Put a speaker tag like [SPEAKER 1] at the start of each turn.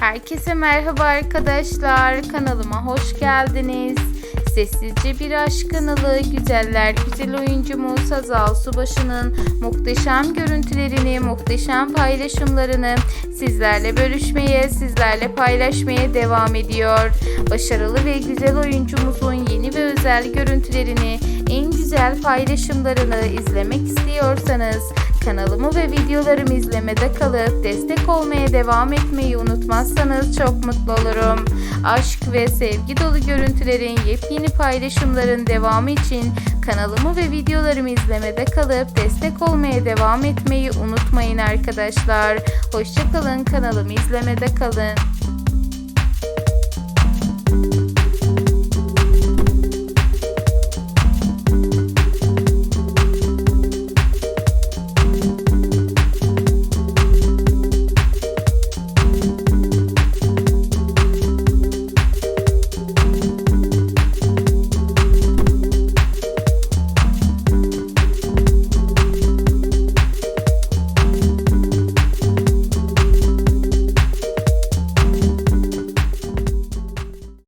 [SPEAKER 1] Herkese merhaba arkadaşlar. Kanalıma hoş geldiniz. Sessizce Bir Aşk kanalı güzeller güzel oyuncumuz Hazal Subaşı'nın muhteşem görüntülerini, muhteşem paylaşımlarını sizlerle bölüşmeye, sizlerle paylaşmaya devam ediyor. Başarılı ve güzel oyuncumuzun yeni ve özel görüntülerini, en güzel paylaşımlarını izlemek istiyorsanız Kanalımı ve videolarımı izlemede kalıp destek olmaya devam etmeyi unutmazsanız çok mutlu olurum. Aşk ve sevgi dolu görüntülerin yepyeni paylaşımların devamı için kanalımı ve videolarımı izlemede kalıp destek olmaya devam etmeyi unutmayın arkadaşlar. Hoşçakalın kanalımı izlemede kalın.